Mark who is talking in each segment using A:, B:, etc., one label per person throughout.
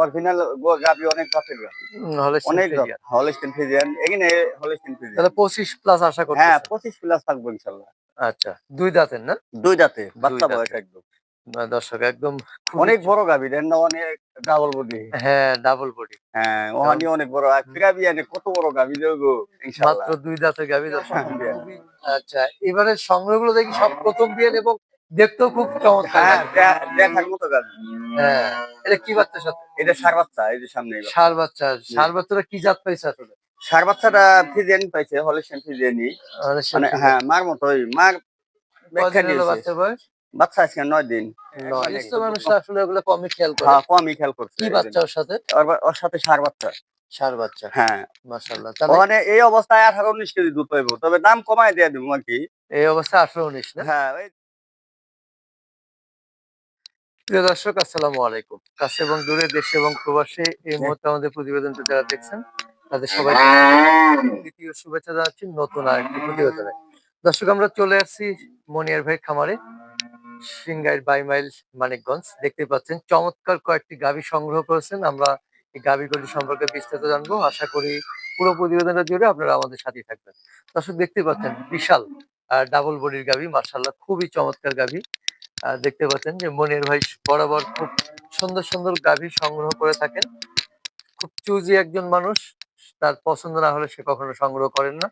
A: Original গাবি অনেক জাতের গাবি অনেক
B: ফ্রিজিয়ান।
A: হলস্টিন ফিজিয়ান এখানে হলস্টিন ফিজিয়ান
B: তাহলে পঁচিশ প্লাস আশা
A: হ্যাঁ
B: করতেছেন
A: পঁচিশ প্লাস থাকব ইনশাল্লাহ।
B: আচ্ছা দুই দাঁতের না?
A: দুই দাঁতে বাচ্চা বয়স একদম।
B: দর্শক একদম
A: অনেক বড় গাবি দেন না অনেক ডাবল বডি
B: হ্যাঁ ডাবল বডি
A: হ্যাঁ ওহানি অনেক বড়। ফিরাবি আনে কত বড় গাবি দেবো
B: মাত্র দুই দাঁতের গাভী দর্শক।
A: হ্যাঁ।
B: আচ্ছা এবারে সংগ্রহগুলো দেখি সব প্রথম বিয়েন এবং দেখতেও খুব চমৎকার
A: হ্যাঁ দেখার মতো
B: হ্যাঁ এটা কি বাচ্চার সাথে?
A: এটা সার বাচ্চা এই যে সামনে
B: সার বাচ্চা সার বাচ্চাটা কি জাত পাইছে আসলে?
A: সার বাচ্চাটা ফিজিয়ান পাইছে ফিজিয়ানি
B: মানে
A: মানে হ্যাঁ মার মতোই মার
B: বয়স?
A: বাচ্চা আজকে নয় দিন। মানে
B: আসলে ওগুলো কমই খেয়াল করে।
A: হ্যাঁ কমই খেয়াল করছে।
B: কি বাচ্চা ওর সাথে?
A: ওর- সাথে সার বাচ্চা।
B: সার বাচ্চা।
A: হ্যাঁ।
B: তাহলে
A: এই অবস্থায় আঠারো উনিশ কেজি দুধ পাইবো তবে দাম কমায় দিয়ে দেবো আর কি
B: এই অবস্থা আঠারো উনিশ না?
A: হ্যাঁ
B: প্রিয় দর্শক আসসালামু আলাইকুম। কাছে এবং দূরে দেশে এবং প্রবাসে এই মুহূর্তে আমাদের প্রতিবেদনটা যারা দেখছেন তাদের সবাই দ্বিতীয় শুভেচ্ছা জানাচ্ছি নতুন আরেকটি প্রতিবেদনে। দর্শক আমরা চলে আসছি মনিয়ার ভাই খামারে সিংগাইর বাই মাইল মানিকগঞ্জ। দেখতে পাচ্ছেন চমৎকার কয়েকটি গাভী সংগ্রহ করেছেন। আমরা এই গাভীগুলি সম্পর্কে বিস্তারিত জানব। আশা করি পুরো প্রতিবেদনটা জুড়ে আপনারা আমাদের সাথেই থাকবেন। দর্শক দেখতে পাচ্ছেন বিশাল ডাবল বডির গাভী মার্শাল্লাহ খুবই চমৎকার গাভী। দেখতে পাচ্ছেন যে মনির ভাই বরাবর খুব সুন্দর সুন্দর গাভী সংগ্রহ করে থাকেন। খুব চুজি একজন মানুষ। তার পছন্দ না হলে সে কখনো সংগ্রহ করেন না।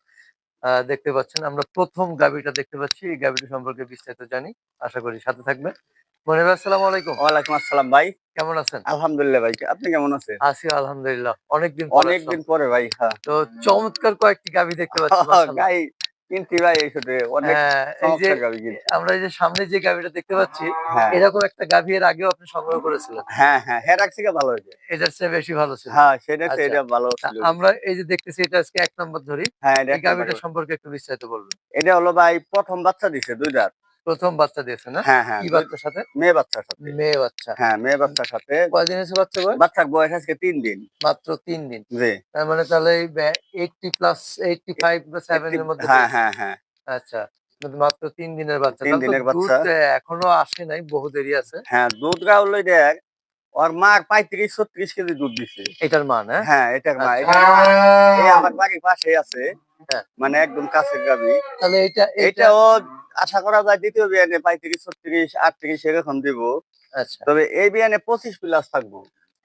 B: দেখতে পাচ্ছেন আমরা প্রথম গাভীটা দেখতে পাচ্ছি। এই গাভীটা সম্পর্কে বিস্তারিত জানি। আশা করি সাথে থাকবেন। মনির ভাই আসসালামু আলাইকুম।
A: ওয়ালাইকুম আসসালাম ভাই।
B: কেমন আছেন?
A: আলহামদুলিল্লাহ ভাই। আপনি কেমন আছেন?
B: আছি আলহামদুলিল্লাহ। অনেকদিন
A: অনেকদিন পরে ভাই হ্যাঁ।
B: তো চমৎকার কয়েকটি গাভী দেখতে পাচ্ছি।
A: গাই কিনছি ভাই এই সাথে অনেক
B: হ্যাঁ,
A: কিনছি
B: আমরা এই যে সামনে যে গাভীটা দেখতে পাচ্ছি
A: হ্যাঁ।
B: এরকম একটা গাভী এর আগেও আপনি সংগ্রহ করেছিলেন।
A: হ্যাঁ হ্যাঁ হ্যাঁ ভালো হয়েছে।
B: এটার চেয়ে বেশি ভালো ছিল।
A: হ্যাঁ সেটা
B: আচ্ছা।
A: এটা ভালো ছিল।
B: আমরা এই যে দেখতেছি এটা আজকে এক নম্বর ধরি।
A: হ্যাঁ
B: গাভীটা সম্পর্কে একটু বিস্তারিত বলবেন।
A: এটা হলো ভাই প্রথম বাচ্চা দিছে দুইটার
B: প্রথম বাচ্চা দিয়েছে না?
A: হ্যাঁ হ্যাঁ
B: কি বাচ্চার সাথে?
A: মেয়ে বাচ্চার সাথে।
B: মেয়ে বাচ্চা।
A: হ্যাঁ মেয়ে বাচ্চার সাথে।
B: কয়দিন হয়েছে বাচ্চা বয়স?
A: বাচ্চার বয়স আজকে তিন দিন।
B: মাত্র তিন দিন।
A: জি।
B: তার মানে তাহলে এইটটি প্লাস এইটটি ফাইভ বা সেভেন এর মধ্যে
A: হ্যাঁ হ্যাঁ হ্যাঁ।
B: আচ্ছা মাত্র তিন দিনের বাচ্চা।
A: তিন দিনের বাচ্চা।
B: এখনও আসে নাই বহু দেরি আছে।
A: হ্যাঁ দুধ দেখ ওর মার পঁয়ত্রিশ ছত্রিশ কেজি দুধ দিছে।
B: এটার মান হ্যাঁ
A: হ্যাঁ এটার মা।
B: আচ্ছা।
A: আমার বাড়ির পাশে আছে।
B: হ্যাঁ।
A: মানে একদম কাছের গাবি
B: তাহলে এটা এটা
A: এটাও আশা করা যায় দ্বিতীয় বিয়ানে পঁয়ত্রিশ ছত্রিশ আটত্রিশ এরকম দিব।
B: আচ্ছা।
A: তবে এই বিয়ানে পঁচিশ প্লাস থাকব।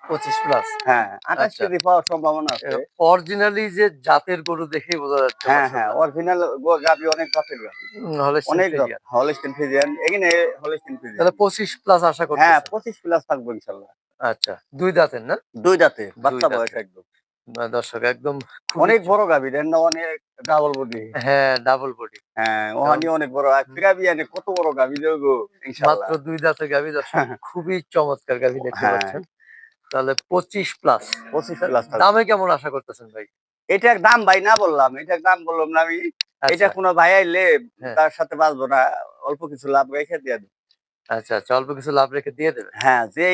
B: পঁচিশ প্লাস
A: হ্যাঁ আঠাশ
B: আচ্ছা।
A: কেজি পাওয়ার সম্ভাবনা আছে।
B: অরিজিনালি যে জাতের গরু দেখেই বোঝা যাচ্ছে
A: হ্যাঁ হ্যাঁ অরিজিনাল গাবি অনেক জাতের গাবি
B: হলে
A: অনেক হলস্টিন ফিজিয়ান এখানে হলস্টিন ফিজিয়ান
B: তাহলে পঁচিশ প্লাস আশা
A: হ্যাঁ পঁচিশ প্লাস থাকব ইনশাল্লাহ।
B: আচ্ছা দুই দাঁতের না?
A: দুই দাঁতে বাচ্চা বয়স একদম।
B: দর্শক একদম
A: অনেক বড় গাবি দেন না অনেক ডাবল বডি
B: হ্যাঁ ডাবল বডি
A: হ্যাঁ ওহানি অনেক বড়। ফিরাবি আনে কত বড় গাবি দেবো
B: মাত্র দুই দাঁতের গাভী দর্শক খুবই চমৎকার গাভী দেখতে
A: হ্যাঁ।
B: পাচ্ছেন। তাহলে পঁচিশ প্লাস
A: পঁচিশ প্লাস
B: দামে কেমন আশা করতেছেন ভাই?
A: এটার দাম ভাই না বললাম। এটার দাম বললাম না আমি। এটা
B: আচ্ছা
A: কোনো ভাই আইলে
B: হ্যাঁ।
A: তার সাথে বাঁচবো না। অল্প কিছু লাভ রেখে দিয়ে দেবো।
B: আচ্ছা আচ্ছা অল্প কিছু লাভ রেখে দিয়ে দেবে
A: হ্যাঁ যে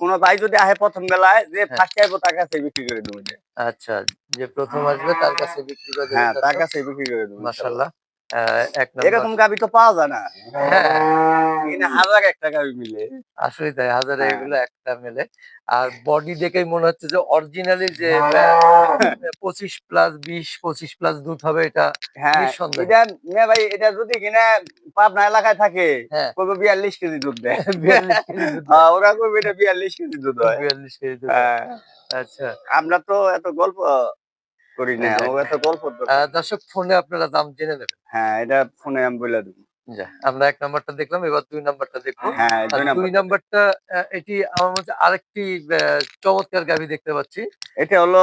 A: কোনো ভাই যদি আহে প্রথম বেলায় যে
B: হ্যাঁ।
A: ফার্স্ট আসব তার কাছে বিক্রি করে দেবো যে।
B: আচ্ছা যে প্রথম আসবে তার কাছে বিক্রি করে দেবে
A: হ্যাঁ তার কাছে বিক্রি করে দেবো
B: মাসাল্লাহ নম্বর
A: এরকম গাবি তো পাওয়া যায় না।
B: হ্যাঁ।
A: হাজার একটা গাবি মিলে।
B: আসলে তাই হাজারে
A: হ্যাঁ।
B: এগুলো একটা মেলে। আর বডি দেখেই মনে হচ্ছে যে অরিজিনালি যে পঁচিশ প্লাস বিশ পঁচিশ প্লাস দুধ হবে এটা
A: হ্যাঁ। এটা মেয়ে ভাই এটা যদি কিনা পাবনা এলাকায় থাকে
B: হ্যাঁ।
A: কবে বিয়াল্লিশ কেজি দুধ দেয়।
B: 42 কেজি দুধ
A: হ্যাঁ, ওরা কবে এটা বিয়াল্লিশ কেজি দুধ হয়।
B: বিয়াল্লিশ কেজি দুধ
A: হ্যাঁ,
B: আচ্ছা।
A: আমরা তো এত গল্প করি না ও এত গল্প
B: দর্শক ফোনে আপনারা দাম জেনে নেবেন।
A: হ্যাঁ এটা ফোনে আমি বলে দেবো।
B: আমরা এক নাম্বারটা দেখলাম এবার দুই নাম্বারটা দেখব।
A: হ্যাঁ দুই
B: নাম্বারটা এটি আমার মধ্যে আরেকটি চমৎকার গাভী দেখতে পাচ্ছি।
A: এটা হলো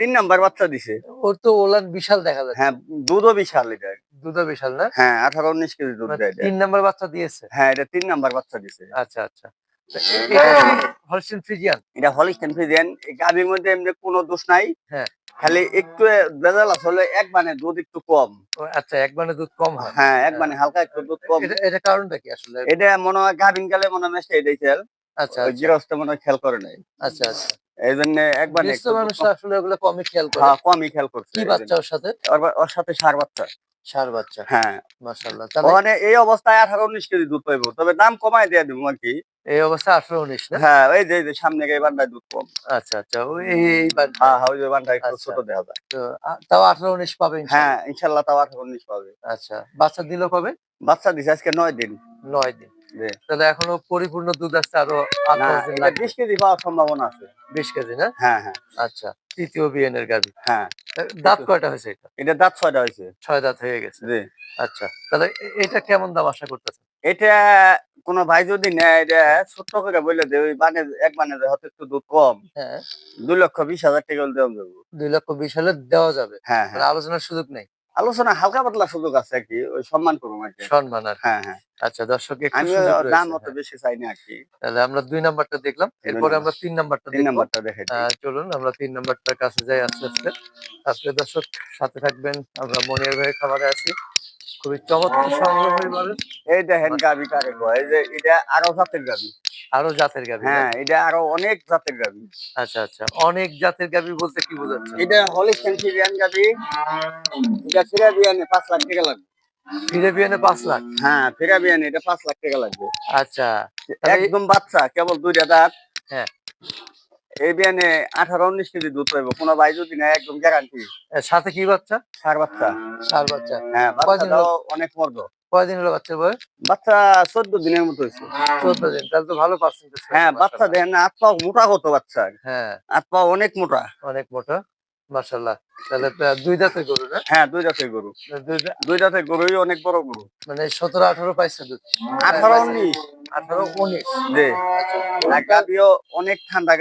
A: তিন নাম্বার বাচ্চা দিছে।
B: ওর তো ওলান বিশাল দেখা যাচ্ছে।
A: হ্যাঁ দুধও বিশাল এটা।
B: দুধও বিশাল না?
A: হ্যাঁ আঠারো উনিশ কেজি দুধ দেয়
B: তিন নাম্বার বাচ্চা দিয়েছে?
A: হ্যাঁ এটা তিন নাম্বার বাচ্চা দিছে।
B: আচ্ছা আচ্ছা। হলস্টিন ফ্রিজিয়ান
A: এটা হলিস্টেন ফ্রিজেন এই গাভীর মধ্যে এমনি কোনো দোষ নাই।
B: হ্যাঁ।
A: খালি একটু ভেজাল আসলে এক মানে দুধ একটু কম।
B: আচ্ছা এক বানে দুধ কম হয়।
A: হ্যাঁ এক মানে হালকা একটু দুধ কম।
B: এটা এটা কারণটা কি আসলে?
A: এটা মনে হয় গাভিন কালে মনে হয়
B: আচ্ছা আচ্ছা।
A: মনে হয় খেয়াল করে নাই।
B: আচ্ছা আচ্ছা।
A: এই জন্য একবার
B: মানুষ আসলে ওগুলো কমই খেয়াল করে।
A: হ্যাঁ কমই খেয়াল করছে।
B: কি বাচ্চা ওর সাথে?
A: ওর- সাথে সার বাচ্চা।
B: সার বাচ্চা।
A: হ্যাঁ।
B: মাশাআল্লাহ। তাহলে
A: এই অবস্থায় আঠারো উনিশ কেজি দুধ পাইবো। তবে দাম কমায় দিয়ে দেবো আর কি।
B: এই অবস্থা আঠারো উনিশ না?
A: হ্যাঁ ওই যে যে সামনে এই বান্ধায় দুধ কম
B: আচ্ছা আচ্ছা ওই এই এই
A: হ্যাঁ ওই যে বান্ধায় একটু
B: আচ্ছা।
A: ছোট দেখা যায়।
B: তো, তাও আঠারো উনিশ পাবে
A: হ্যাঁ ইনশাল্লাহ তাও আঠারো উনিশ পাবে।
B: আচ্ছা বাচ্চা দিল কবে?
A: বাচ্চা দিছে আজকে নয় দিন।
B: নয় দিন। তাহলে এখনও পরিপূর্ণ দুধ আসতে আরও
A: বিশ কেজি পাওয়ার সম্ভাবনা আছে।
B: বিশ কেজি না?
A: হ্যাঁ হ্যাঁ।
B: আচ্ছা তৃতীয় বিএনের গাড়ি
A: হ্যাঁ।
B: দাঁত কয়টা হয়েছে এটা?
A: এটা দাঁত ছয়টা হয়েছে।
B: ছয় দাঁত হয়ে গেছে।
A: জি।
B: আচ্ছা তাহলে এটা কেমন দাম আশা করতেছেন?
A: এটা কোনো ভাই যদি নেয় এটা ছোট্ট করে বললে যে ওই বানে এক বানে হয়তো একটু দুধ কম।
B: হ্যাঁ।
A: দুই লক্ষ বিশ হাজার টাকা হলে দেওয়া যাবে।
B: দুই লক্ষ বিশ হলে দেওয়া যাবে।
A: হ্যাঁ
B: মানে
A: হ্যাঁ
B: আলোচনার সুযোগ নেই।
A: আলোচনা হালকা পাতলা সুযোগ আছে আর কি ওই সম্মান করব আর কি।
B: সম্মান আর
A: হ্যাঁ হ্যাঁ।
B: আচ্ছা দর্শক
A: আমি দাম অত। বেশি চাই না আর কি।
B: তাহলে আমরা দুই নাম্বারটা দেখলাম। এরপরে আমরা তিন নাম্বারটা
A: তিন নাম্বারটা দেখে
B: চলুন আমরা তিন নাম্বারটার কাছে যাই আস্তে আস্তে। আজকে দর্শক সাথে থাকবেন আমরা মনিয়ার ভাইয়ের খাবারে আছি। খুবই চমৎকার সংগ্রহ এবারে
A: এই দেখেন গাবি কারে কয় এই যে এটা আরও জাতের গাবি।
B: আরও জাতের গাবি
A: হ্যাঁ এটা আরও অনেক জাতের গাবি।
B: আচ্ছা আচ্ছা অনেক জাতের গাবি বলতে কি বোঝাচ্ছে
A: এটা হলিস্টেন ফিরিয়ান গাবি এটা ফিরাবিয়ানে পাঁচ লাখ টাকা লাগবে।
B: ফিরে বিয়ানে পাঁচ লাখ?
A: হ্যাঁ ফিরাবিয়ানে এটা পাঁচ লাখ টাকা লাগবে।
B: আচ্ছা
A: একদম বাচ্চা কেবল দুইটা দাঁত।
B: হ্যাঁ।
A: এই বিয়ানে আঠারো উনিশ কেজি দুধ পাইব কোনো ভাই যদি না একদম গ্যারান্টি
B: সাথে কি বাচ্চা?
A: সার বাচ্চা।
B: সার বাচ্চা।
A: হ্যাঁ অনেক মর্দ
B: কয়দিন হলো বাচ্চা বয়স?
A: বাচ্চা চোদ্দ দিনের মতো হয়েছে।
B: চোদ্দ দিন। তাহলে তো ভালো পার্সেন্টেজ
A: হ্যাঁ বাচ্চা দেখেন হাত পা মোটা কত বাচ্চা
B: হ্যাঁ।
A: হাত পা অনেক মোটা।
B: অনেক মোটা। তাহলে দুই দাঁতের গরু না?
A: হ্যাঁ দুই গরু।
B: দুই
A: গরুই অনেক বড় গরু।
B: মানে সতেরো আঠারো পাইছে দুধ।
A: জি। অনেক ঠান্ডা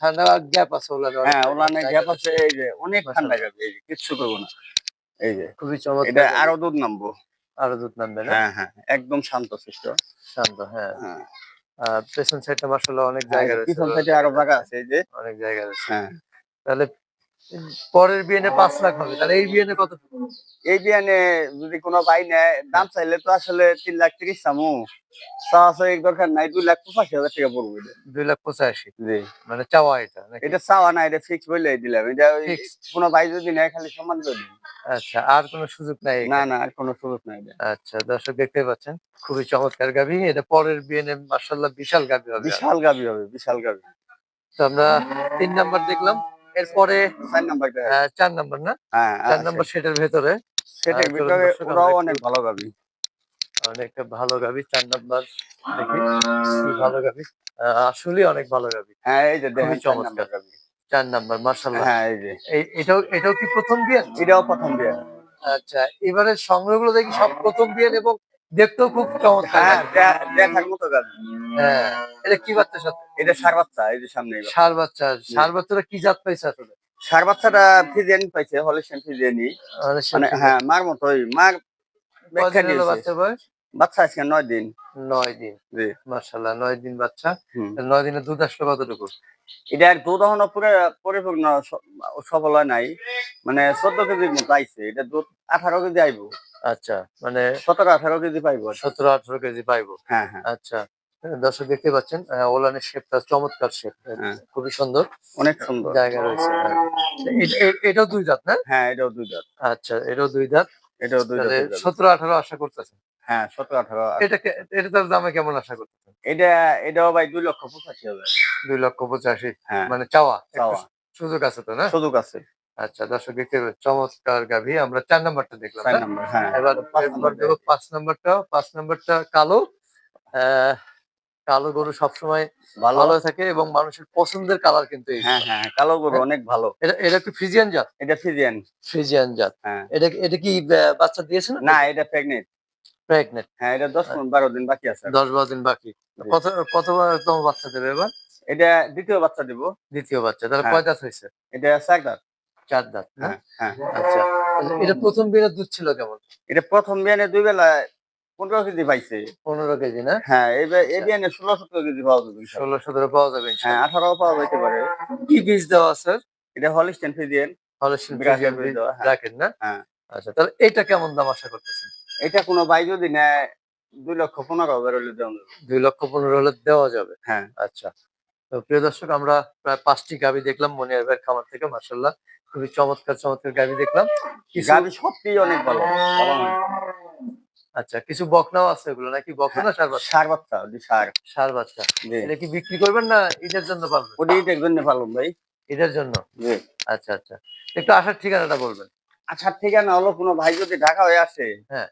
B: ঠান্ডা গ্যাপ আছে
A: হ্যাঁ ওলানে গ্যাপ আছে এই যে অনেক ঠান্ডা এই যে কিচ্ছু করব না। এই যে
B: খুবই
A: এটা আরও দুধ নামবো।
B: আরও দুধ নামবে না?
A: হ্যাঁ হ্যাঁ একদম শান্ত শিষ্ট
B: শান্ত হ্যাঁ।
A: হ্যাঁ।
B: আর পেছন সাইডটা মার্শাল্লাহ অনেক জায়গা রয়েছে।
A: পিছন সাইডে আরও জায়গা আছে এই যে।
B: অনেক জায়গা রয়েছে।
A: হ্যাঁ।
B: তাহলে পরের বিয়েনে পাঁচ লাখ হবে। তাহলে এই বিয়েনে কত?
A: এই বিয়ানে যদি কোনো ভাই নেয় দাম চাইলে তো আসলে তিন লাখ তিরিশ সরাসরি দরকার নাই দুই লাখ পঁচাশি হাজার টাকা পড়ব
B: দুই লাখ পঁচাশি?
A: জি।
B: মানে চাওয়া এটা
A: এটা চাওয়া না এটা ফিক্স বলে দিলাম। এটা কোনো ভাই যদি নেয় খালি সম্মান করে
B: আচ্ছা আর কোনো সুযোগ নাই
A: না না আর কোনো সুযোগ নাই
B: আচ্ছা দর্শক দেখতে পাচ্ছেন খুবই চমৎকার গাভী। এটা পরের বিয়েনে মার্শাল্লাহ বিশাল গাভী হবে।
A: বিশাল গাবি হবে বিশাল গাবি
B: তো আমরা তিন নাম্বার দেখলাম। এরপরে
A: চার
B: নাম্বার না?
A: হ্যাঁ
B: চার নাম্বার সেটার ভেতরে।
A: সেটার ভিতরে ওরাও অনেক ভালো গাবি।
B: অনেকটা ভালো গাভী চার নাম্বার দেখি। ভালো গাভী আসলে অনেক ভালো গাভী
A: হ্যাঁ এই যে দেখেন
B: চমৎকার।
A: গাবি।
B: চার নাম্বার মার্শাল্লাহ
A: হ্যাঁ এই যে।
B: এটাও এটাও কি প্রথম বিয়ে?
A: এটাও প্রথম বিয়ে।
B: আচ্ছা এবারে সংগ্রহগুলো দেখি সব প্রথম বিয়ে এবং দেখতেও খুব চমৎকার
A: হ্যাঁ দেখার মতো
B: হ্যাঁ এটা কি বাচ্চা সাথে?
A: এটা সার বাচ্চা এই যে সামনে। বাচ্চা।
B: সার বাচ্চা সার বাচ্চাটা কি জাত পাইছে আসলে?
A: সার বাচ্চাটা ফিজিয়ানি পাইছে হলিস্টেন ফিজিয়ানি
B: মানে
A: হ্যাঁ মার মতোই মার
B: হলো বয়স?
A: বাচ্চা আজকে নয় দিন।
B: নয় দিন।
A: জি।
B: মার্শাল্লাহ নয় দিন বাচ্চা। নয় দিনের দুধ আসলো কতটুকু?
A: এটা এক দুধ এখনও পুরো পরিপূর্ণ সফল হয় নাই। মানে চোদ্দ কেজির মতো আইছে এটা দুধ আঠারো কেজি আইবো।
B: আচ্ছা মানে
A: সতেরো আঠারো কেজি পাইবো?
B: সতেরো আঠারো কেজি পাইবো।
A: হ্যাঁ হ্যাঁ।
B: আচ্ছা দর্শক দেখতে পাচ্ছেন ওলানের শেপটা চমৎকার শেপ
A: হ্যাঁ।
B: খুবই সুন্দর।
A: অনেক সুন্দর।
B: জায়গা রয়েছে হ্যাঁ। এটাও দুই দাঁত না?
A: হ্যাঁ এটাও দুই দাঁত
B: আচ্ছা এটাও দুই দাঁত
A: এটাও দুই দাঁত
B: সতেরো আঠারো আশা করতেছেন?
A: হ্যাঁ সতেরো আঠারো
B: এটাকে এটা তার দামে কেমন আশা করতেছেন?
A: এটা এটাও ভাই দুই লক্ষ পঁচাশি হাজার
B: দুই লক্ষ পঁচাশি
A: হ্যাঁ।
B: মানে চাওয়া
A: চাওয়া।
B: সুযোগ আছে তো না?
A: সুযোগ আছে।
B: আচ্ছা দর্শক দেখতে চমৎকার গাভী। আমরা চার নাম্বারটা দেখলাম
A: চার নম্বর হ্যাঁ।
B: এবার দেবো পাঁচ নাম্বারটা পাঁচ নাম্বারটা কালো। কালো গরু সবসময়
A: ভালো।
B: ভালো থাকে এবং মানুষের পছন্দের কালার কিন্তু এই
A: হ্যাঁ হ্যাঁ কালো গরু অনেক ভালো।
B: এটা এটা কি ফ্রিজিয়ান জাত?
A: এটা ফিজিয়ান
B: ফ্রিজিয়ান জাত।
A: হ্যাঁ।
B: এটা এটা কি বাচ্চা দিয়েছে না?
A: না এটা প্রেগনেন্ট।
B: প্রেগনেন্ট।
A: হ্যাঁ এটা দশ পনেরো বারো দিন বাকি আছে।
B: দশ বারো দিন বাকি। কত কততম বাচ্চা দেবে এবার?
A: এটা দ্বিতীয় বাচ্চা দিব।
B: দ্বিতীয় বাচ্চা। তাহলে
A: হ্যাঁ।
B: কয় দাঁত হয়েছে?
A: এটা সাকদার
B: চার দাঁত
A: হ্যাঁ? হ্যাঁ
B: আচ্ছা। এটা প্রথম বিয়ের দুধ ছিল কেমন?
A: এটা প্রথম বিয়ানে দুই বেলা পনেরো কেজি পাইছে।
B: পনেরো কেজি না?
A: হ্যাঁ এই
B: আচ্ছা।
A: ষোলো সতেরো কেজি পাওয়া যাবে
B: ষোলো সতেরো পাওয়া যাবে
A: হ্যাঁ আঠারো পাওয়া যেতে পারে।
B: কি বীজ দেওয়া স্যার?
A: এটা হলিস্টেন ফিজিয়ান।
B: হলস্টিন
A: দেওয়া, হ্যাঁ।
B: না?
A: হ্যাঁ।
B: আচ্ছা তাহলে এটা কেমন দাম আশা করতেছেন?
A: এটা কোনো ভাই যদি নেয় দুই লক্ষ পনেরো হাজার হলে দেওয়া যাবে।
B: দুই লক্ষ পনেরো হলে দেওয়া যাবে।
A: হ্যাঁ।
B: আচ্ছা প্রিয় দর্শক আমরা প্রায় পাঁচটি গাবি দেখলাম মনিয়ার ভাইয়ের খামার থেকে মার্শাল্লাহ খুবই চমৎকার চমৎকার গাবি দেখলাম।
A: সত্যি অনেক ভালো।
B: আচ্ছা কিছু বকনাও আছে এগুলো নাকি বকনা সার বাচ্চা
A: সার বাচ্চা সার।
B: সার বাচ্চা এটা কি বিক্রি করবেন না ঈদের জন্য পালবেন?
A: ওটি এটার জন্য পালন ভাই।
B: ঈদের জন্য? আচ্ছা আচ্ছা। একটু আসার ঠিকানাটা বলবেন।
A: আসার ঠিকানা হলো কোনো ভাই যদি ঢাকা হয়ে আসে
B: হ্যাঁ।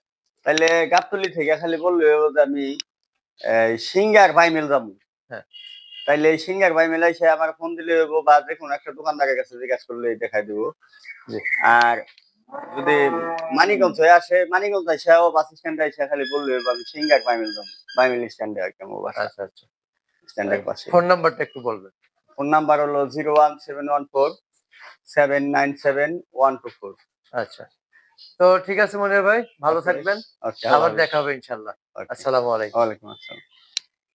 A: তাহলে গাবতলি থেকে খালি বললে আমি সিঙ্গার বাইমেল যাব।
B: হ্যাঁ।
A: তাইলে এই সিঙ্গার বাইমেল এসে আমার ফোন দিলে হইবো বা যে কোনো একটা দোকানদারের কাছে জিজ্ঞাসা করলে দেখাই দেবো। আর যদি মানিকগঞ্জ হয়ে আসে মানিকগঞ্জ এসেও বাস স্ট্যান্ডে এসে খালি বললে আমি সিঙ্গার বাইমেল বাইমেল স্ট্যান্ডে আর কি আমার বাসা।
B: আচ্ছা আচ্ছা।
A: স্ট্যান্ডের পাশে।
B: ফোন নাম্বারটা একটু বলবেন।
A: ফোন নাম্বার হলো zero one seven one four seven nine seven one two four.
B: আচ্ছা। তো ঠিক আছে মনির ভাই ভালো থাকবেন। আবার দেখা হবে ইনশাল্লাহ আসসালামু আলাইকুম।
A: ওয়ালাইকুম আসসালাম।